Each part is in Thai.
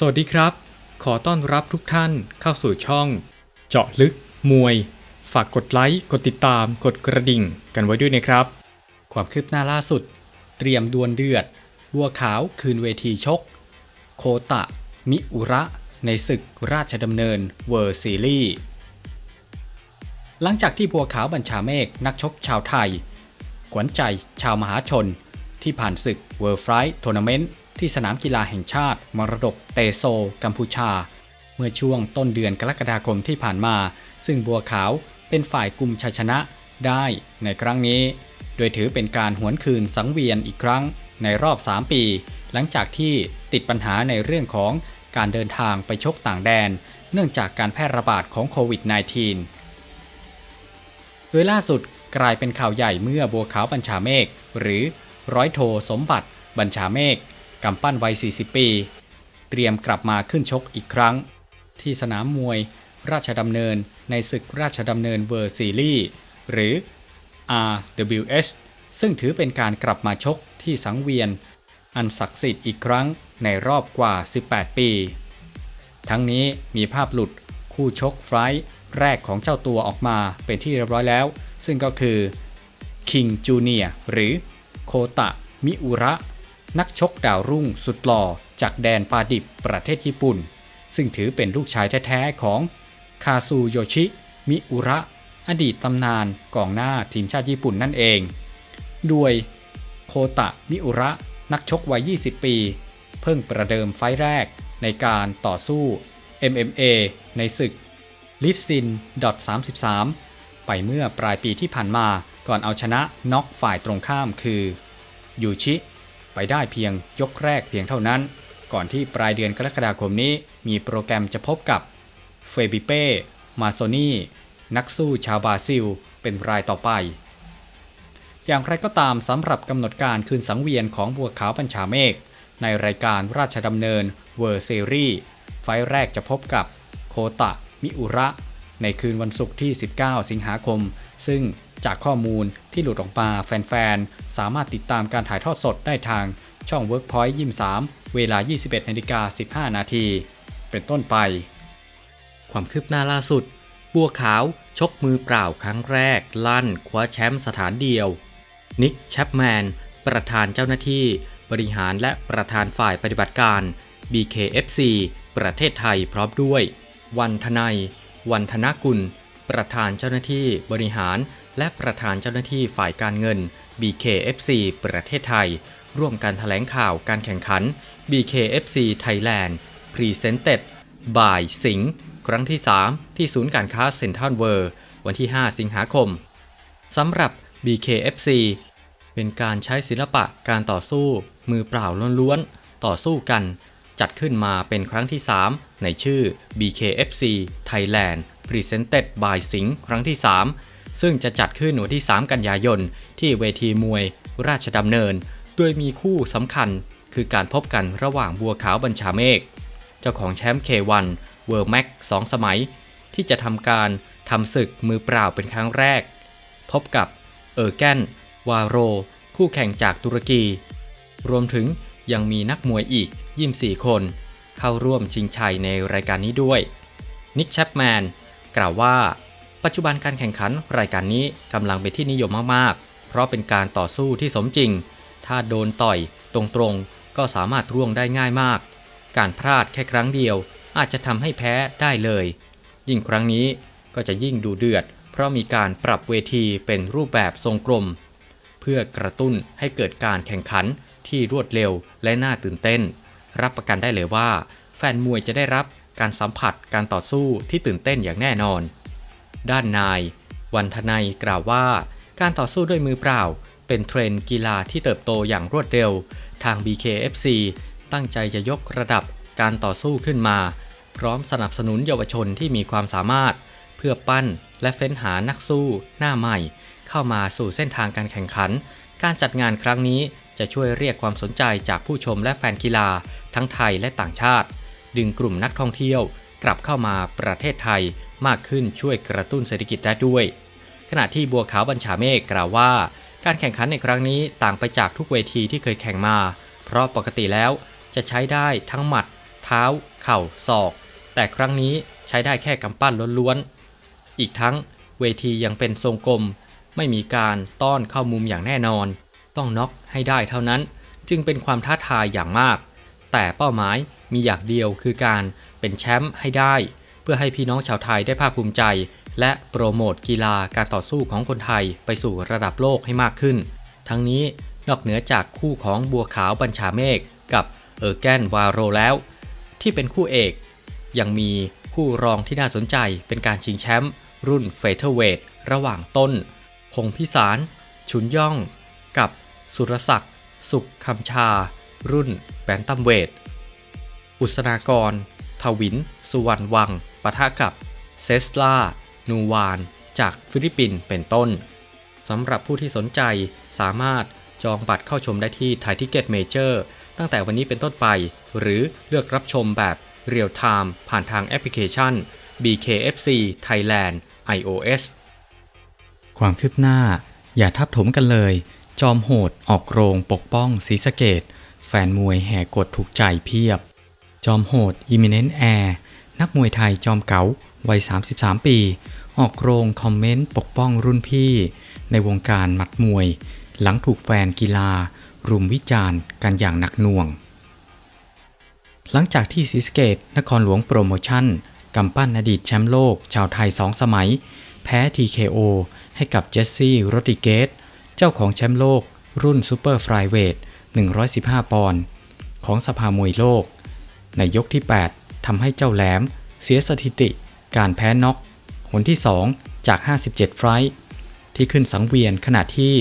สวัสดีครับ ขอต้อนรับทุกท่านเข้าสู่ช่อง เจาะลึก มวย ฝากกดไลค์ กดติดตาม กดกระดิ่ง กันไว้ด้วยนะครับ ความคืบหน้าล่าสุด เตรียมดวลเดือด บัวขาวคืนเวทีชก โคตะ มิอุระ ในศึกราชดำเนินเวอร์ซีรีส์หลังจากที่บัวขาวบัญชาเมฆนักชกชาวไทย ขวัญใจชาวมหาชน ที่ผ่านศึก World Fight Tournament ที่ ที่สนามกีฬาแห่งชาติ มรดกเตโซ กัมพูชา เมื่อช่วงต้นเดือนกรกฎาคมที่ผ่านมา ซึ่งบัวขาวเป็นฝ่ายกลุ่มชัยชนะได้ในครั้งนี้ โดยถือเป็นการหวนคืนสังเวียนอีกครั้งในรอบ 3 ปี หลังจากที่ติดปัญหาในเรื่องของการเดินทางไปชกต่างแดน เนื่องจากการแพร่ระบาดของโควิด -19 โดยล่าสุดกลายเป็นข่าวใหญ่เมื่อบัวขาวบัญชาเมฆหรือร้อยโทสมบัติบัญชาเมฆ กำปั้นวัย 40 ปี เตรียมกลับมาขึ้นชกอีกครั้ง ที่สนามมวยราชดำเนินในศึกราชดำเนินเวอร์ซีรีส์หรือ RWS ซึ่งถือเป็นการกลับมาชกที่สังเวียน อันศักดิ์สิทธิ์อีกครั้งในรอบกว่า 18 ปี ทั้งนี้มีภาพหลุดคู่ชกไฟท์แรกของเจ้าตัวออกมาเป็นที่เรียบร้อยแล้ว ซึ่งก็คือคิงจูเนียหรือโคตะมิอุระ นักชกดาวรุ่งสุดหล่อจากแดนปาดิบประเทศญี่ปุ่น ซึ่งถือเป็นลูกชายแท้ๆของคาซูโยชิ มิอุระ อดีตตำนานกองหน้าทีมชาติญี่ปุ่นนั่นเอง ด้วยโคตะ มิอุระ นักชกวัย 20 ปี เพิ่งประเดิมไฟแรกในการต่อสู้ MMA ในศึกลิฟซิน .33 ไปเมื่อปลายปีที่ผ่านมาก่อนเอาชนะน็อกฝ่ายตรงข้ามคือ ยูชิ ไปได้เพียงยกแรกเพียงเท่านั้น ก่อนที่ปลายเดือนกรกฎาคมนี้ มีโปรแกรมจะพบกับเฟบิเป้ มาโซนีนักสู้ชาวบราซิล เป็นรายต่อไป อย่างไรก็ตามสำหรับกำหนดการคืนสังเวียนของบัวขาวบัญชาเมฆในรายการราชดำเนินเวอร์ซีรีส์ไฟล์แรกจะพบกับโคตะ มิอุระ ในคืนวันศุกร์ที่ 19 สิงหาคม ซึ่ง จากข้อมูลที่หลุดออกมาแฟนๆ สามารถติดตามการถ่ายทอดสดได้ทางช่อง Workpoint 23 เวลา 21นาฬิกา15 นาที เป็นต้นไป ความคืบหน้าล่าสุด บัวขาวชกมือเปล่าครั้งแรก ลั่นคว้าแชมป์สถานเดียว นิกแชปแมน ประธานเจ้าหน้าที่ บริหารและประธานฝ่ายปฏิบัติการ BKFC ประเทศไทยพร้อมด้วย วันทนายวันธนกุล ประธานเจ้าหน้าที่บริหาร และประธานเจ้าหน้าที่ฝ่ายการเงิน BKFC ประเทศไทย ร่วมกันแถลงข่าวการแข่งขัน BKFC Thailand Presented by สิงห์ครั้งที่ 3 ที่ศูนย์การค้าเซ็นทรัลเวิร์วันที่ 5 สิงหาคมสำหรับ BKFC เป็นการใช้ศิลปะการต่อสู้ มือเปล่าล้วนๆ ต่อสู้กัน จัดขึ้นมาเป็นครั้งที่ 3 ในชื่อ BKFC Thailand Presented by สิงห์ครั้งที่ 3 ซึ่งจะจัดขึ้นวันที่ 3 กันยายน ที่เวทีมวย ราชดำเนิน โดยมีคู่สำคัญคือการพบกันระหว่างบัวขาวบัญชาเมฆเจ้าของแชมป์ K1 World Max 2 สมัย ที่จะทำการทำศึกมือเปล่าเป็นครั้งแรก พบกับเออร์แกนวาโร คู่แข่งจากตุรกี รวมถึงยังมีนักมวยอีก 24 คน เข้าร่วมชิงชัยในรายการนี้ด้วย นิกแชปแมนกล่าวว่า ปัจจุบันการแข่งขันรายการนี้กำลังเป็นที่นิยมมากๆ เพราะเป็นการต่อสู้ที่สมจริง ถ้าโดนต่อยตรงๆ ก็สามารถร่วงได้ง่ายมาก การพลาดแค่ครั้งเดียว อาจจะทำให้แพ้ได้เลย ยิ่งครั้งนี้ก็จะยิ่งดูเดือด เพราะมีการปรับเวทีเป็นรูปแบบทรงกลม เพื่อกระตุ้นให้เกิดการแข่งขันที่รวดเร็วและน่าตื่นเต้น รับประกันได้เลยว่า แฟนมวยจะได้รับการสัมผัสการต่อสู้ที่ตื่นเต้นอย่างแน่นอน ด้านนาย วันทนายกล่าวว่า การต่อสู้ด้วยมือเปล่า เป็นเทรนด์กีฬาที่เติบโตอย่างรวดเร็ว ทาง BKFC ตั้งใจจะยกระดับการต่อสู้ขึ้นมา พร้อมสนับสนุนเยาวชนที่มีความสามารถ เพื่อปั้นและเฟ้นหานักสู้หน้าใหม่ เข้ามาสู่เส้นทางการแข่งขัน การจัดงานครั้งนี้จะช่วยเรียกความสนใจจากผู้ชมและแฟนกีฬา ทั้งไทยและต่างชาติ ดึงกลุ่มนักท่องเที่ยวกลับเข้ามาประเทศไทย มากขึ้นช่วยกระตุ้นเศรษฐกิจได้ด้วย ขณะที่บัวขาวบัญชาเมฆกล่าวว่า การแข่งขันในครั้งนี้ต่างไปจากทุกเวทีที่เคยแข่งมา เพราะปกติแล้วจะใช้ได้ทั้งหมัด เท้า เข่าศอก แต่ครั้งนี้ใช้ได้แค่กำปั้นล้วนๆอีกทั้งเวทียังเป็นทรงกลม ไม่มีการต้อนเข้ามุมอย่างแน่นอน ต้องน็อกให้ได้เท่านั้น จึงเป็นความท้าทายอย่างมาก แต่เป้าหมายมีอย่างเดียวคือการเป็นแชมป์ให้ได้ พื่อให้พี่น้องชาวไทยได้ภาคภูมิใจ และโปรโมทกีฬาการต่อสู้ของคนไทยไปสู่ระดับโลกให้มากขึ้น ทั้งนี้นอกเหนือจากคู่ของบัวขาวบัญชาเมฆกับเออร์แกนวาโรแล้ว ที่เป็นคู่เอก ยังมีคู่รองที่น่าสนใจเป็นการชิงแชมป์รุ่นเฟเธอร์เวทระหว่างต้น พงพิสารชุนย่อง กับสุรศักดิ์สุขคำชา รุ่นแบนตัมเวท อุษนากร ทวิน สุวรรณวัง ปะทะกับเซสลา นูวาน จากฟิลิปปินส์เป็นต้น สำหรับผู้ที่สนใจสามารถจองบัตรเข้าชมได้ที่ไทยทิเก็ตเมเจอร์ตั้งแต่วันนี้เป็นต้นไป หรือเลือกรับชมแบบเรียลไทม์ผ่านทางแอปพลิเคชัน BKFC Thailand iOS ความคืบหน้า อย่าทับถมกันเลย จอมโหดออกโรงปกป้องศรีสะเกดแฟนมวยแห่กดถูกใจเพียบ จอมโหด Imminent Air นักมวยไทยจอมเก๋าวัย 33 ปี ออกโรงคอมเมนต์ปกป้องรุ่นพี่ ในวงการหมัดมวย หลังถูกแฟนกีฬา รุมวิจารณ์กันอย่างหนักหน่วง หลังจากที่ศรีสเกต นครหลวงโปรโมชั่นกำปั้นอดีตแชมป์โลก ชาวไทย 2 สมัย แพ้ TKO ให้กับเจสซี่โรติเกสเจ้าของแชมป์โลก รุ่นซูเปอร์ฟลายเวท115 ปอนด์ของสภามวยโลก ในยกที่ 8 ทำให้เจ้าแหลม เสียสถิติ การแพ้น็อกหนที่ 2 จาก 57 ไฟท์ที่ขึ้นสังเวียนขณะที่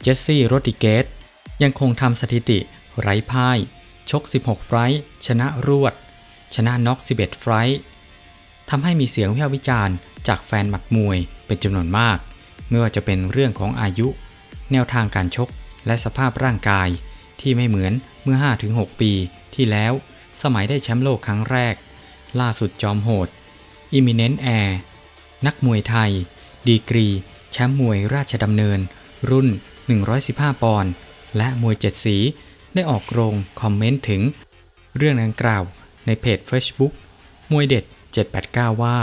เจสซี่โรติเกสยังคงทำสถิติไร้พ่าย ชก 16 ไฟท์ชนะรวด ชนะน็อก 11 ไฟท์ทำให้มีเสียงวิพากษ์วิจารณ์จากแฟนหมัดมวยเป็นจำนวนมาก ไม่ว่าจะเป็นเรื่องของอายุ แนวทางการชกและสภาพร่างกายที่ไม่เหมือนเมื่อ 5-6 ปีที่แล้ว สมัยได้แชมป์โลกครั้งแรก ล่าสุดจอมโหด Imminent Air นักมวยไทย ดีกรี แชมป์มวยราชดำเนิน รุ่น 115 ปอนด์และมวยเจ็ดสี ได้ออกโรงคอมเมนต์ถึง เรื่องดังกล่าวในเพจ Facebook มวยเด็ด 789 ว่า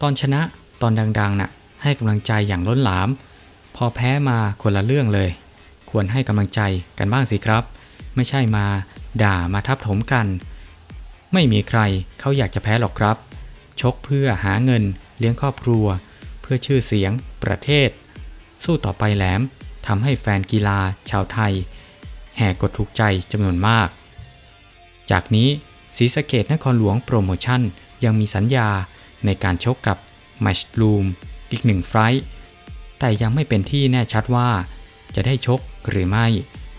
ตอนชนะตอนดังๆน่ะให้กำลังใจอย่างล้นหลาม พอแพ้มาคนละเรื่องเลย ควรให้กำลังใจกันบ้างสิครับ ไม่ใช่มา ด่ามาทับถมกัน ไม่มีใครเขาอยากจะแพ้หรอกครับ ชกเพื่อหาเงินเลี้ยงครอบครัว เพื่อชื่อเสียง ประเทศ สู้ต่อไปแหลมทำให้แฟนกีฬาชาวไทย แห่กดถูกใจจำนวนมาก จากนี้ศรีสะเกดนครหลวงโปรโมชั่นยังมีสัญญาในการชกกับ m a ชลูมอีกหนึ่งไฟท์แต่ยังไม่เป็นที่แน่ชัดว่า จะได้ชกหรือไม่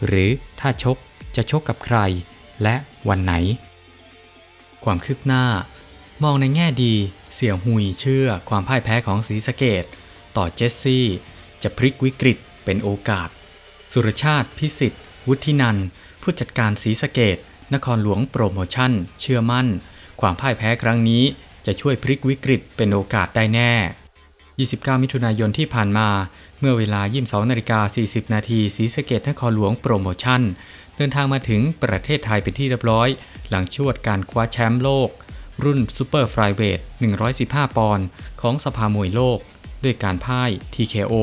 หรือถ้าชก จะชกกับใคร และวันไหน ความคืบหน้า มองในแง่ดีเสี่ยหุยเชื่อความพ่ายแพ้ของศรีสะเกดต่อเจสซี่ จะพลิกวิกฤตเป็นโอกาส สุรชาติพิสิทธิ์ วุฒินันผู้จัดการศรีสะเกดนครหลวงโปรโมชั่น เชื่อมั่น ความพ่ายแพ้ครั้งนี้จะช่วยพลิกวิกฤตเป็นโอกาสได้แน่ 29 มิถุนายนที่ผ่านมา เมื่อเวลา 22นาฬิกา40 นาทีศรีสะเกดนครหลวงโปรโมชั่น เดินทางมาถึงประเทศไทยเป็นที่เรียบร้อย หลังชวดการคว้าแชมป์โลก รุ่นซูเปอร์ฟลายเวท 115 ปอนด์ของสภามวยโลก ด้วยการพ่าย TKO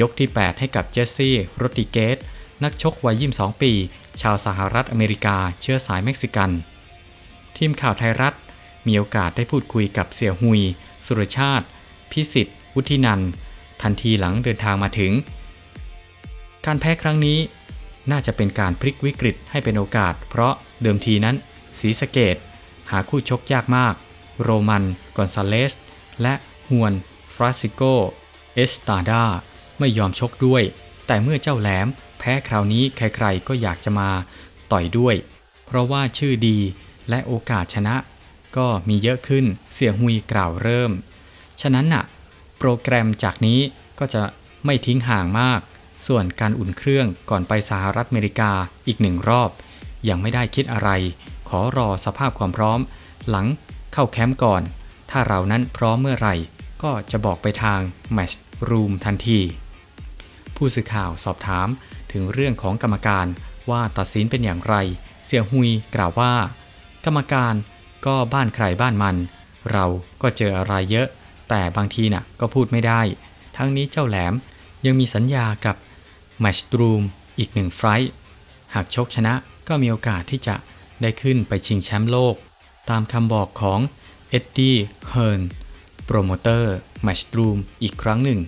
ยกที่ 8 ให้กับเจสซี่โรติเกสนักชกวัย 22 ปี ชาวสหรัฐอเมริกาเชื้อสายเม็กซิกัน ทีมข่าวไทยรัฐ มีโอกาสได้พูดคุยกับเสี่ยหุย สุรชาติ พิสิทธิ์วุฒินันทันทีหลังเดินทางมาถึง การแพ้ครั้งนี้ น่าจะเป็นการพลิกวิกฤตให้เป็นโอกาส เพราะเดิมทีนั้นศรีสะเกดหาคู่ชกยากมาก โรมัน กอนซาเลส และฮวน ฟราซิโก เอสตาดา ไม่ยอมชกด้วย แต่เมื่อเจ้าแหลมแพ้คราวนี้ใครๆก็อยากจะมาต่อยด้วย เพราะว่าชื่อดีและโอกาสชนะ ก็มีเยอะขึ้นเสี่ยหุยกล่าวเริ่ม ฉะนั้นน่ะ โปรแกรมจากนี้ก็จะไม่ทิ้งห่างมาก ส่วนการอุ่นเครื่องก่อนไปสหรัฐอเมริกาอีกหนึ่งรอบ ยังไม่ได้คิดอะไร ขอรอสภาพความพร้อม หลังเข้าแคมป์ก่อน ถ้าเรานั้นพร้อมเมื่อไหร่ ก็จะบอกไปทาง Match Room ทันที ผู้สื่อข่าวสอบถามถึงเรื่องของกรรมการว่าตัดสินเป็นอย่างไร เสี่ยหุยกล่าวว่า กรรมการก็บ้านใครบ้านมัน เราก็เจออะไรเยอะ แต่บางทีน่ะก็พูดไม่ได้ ทั้งนี้เจ้าแหลมยังมีสัญญากับ แมชตรูมอีกหนึ่งไฟล์หากชกชนะก็มีโอกาสที่จะได้ขึ้นไปชิงแชมป์โลก ตามคำบอกของเอ็ดดี้เฮิร์นโปรโมเตอร์แมชตรูมอีกครั้งหนึ่ง